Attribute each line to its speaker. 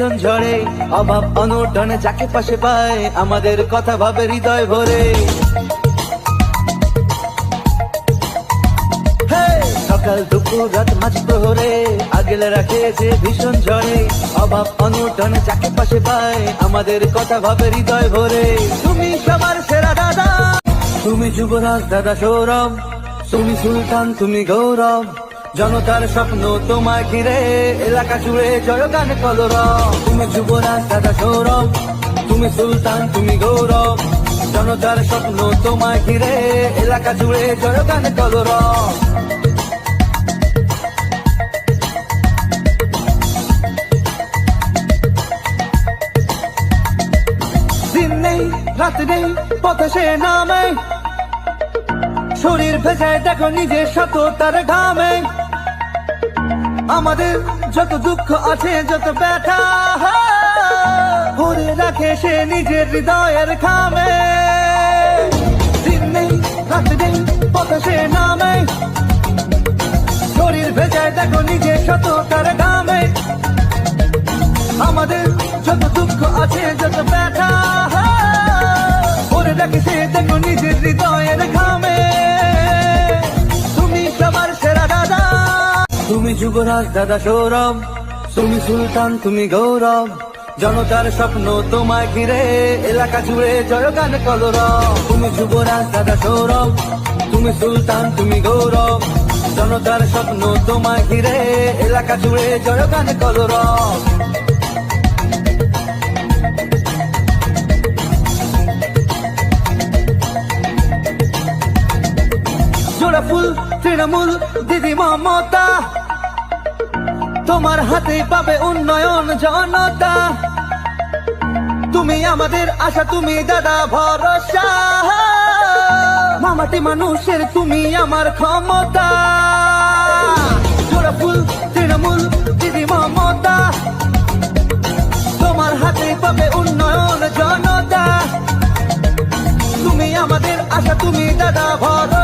Speaker 1: ভীষণ ঝড়ে, অভাব অনটনে যাকে পাশে পায়, আমাদের কথা ভাবে হৃদয় ভরে! সকাল দুপুর রাত মাঝ প্রহরে, আগলে রাখে যে ভীষণ ঝড়ে, অভাব অনটনে যাকে পাশে পায়, আমাদের কথা ভাবে হৃদয় ভরে তুমি সবার সেরা দাদা, তুমি যুবরাজ দাদা সৌরভ, তুমি সুলতান, তুমি গৌরব জনতার স্বপ্ন তোমায় ঘিরে, এলাকা জুড়ে জয়গান কলরব। তুমি যুবরাজ দাদা সৌরভ, তুমি সুলতান, তুমি গৌরব। জনতার স্বপ্ন তোমায় ঘিরে, এলাকা জুড়ে পথে সে নামে। শরীর ভেজায় দেখো নিজের শত তার ঘামে। আমাদের যত দুঃখ আছে, যত ব্যথা ভরে রাখে সে নিজের হৃদয়ের খামে দিন নেই, রাত নেই পথে সে নামে। শরীর ভেজায় দেখো নিজের শত তার ঘামে। আমাদের যত দুঃখ আছে, যত ব্যথা ভরে রাখে সে দেখো নিজের হৃদয়ের ঘামে। তুমি যুবরাজ দাদা সৌরভ, তুমি সুলতান, তুমি গৌরব। জনতার স্বপ্ন তোমায় ঘিরে, এলাকা জুড়ে জয়গান কলরব। তুমি যুবরাজ দাদা সৌরভ, তুমি সুলতান, তুমি গৌরব। জনতার স্বপ্ন তোমায় ঘিরে, এলাকা জুড়ে জয়গান কলরব। জোড়া ফুল, তৃণমূল, দিদি মমতা তোমার হাতে পাবে উন্নয়ন জনতা। তুমি আমাদের আশা, তুমি দাদা ভরসা। মামাটি মানুষের, তুমি আমার ক্ষমতা। তৃণমূল, দিদি মমতা। তোমার হাতে পাবে উন্নয়ন জনতা। তুমি আমাদের আশা, তুমি দাদা ভরসা।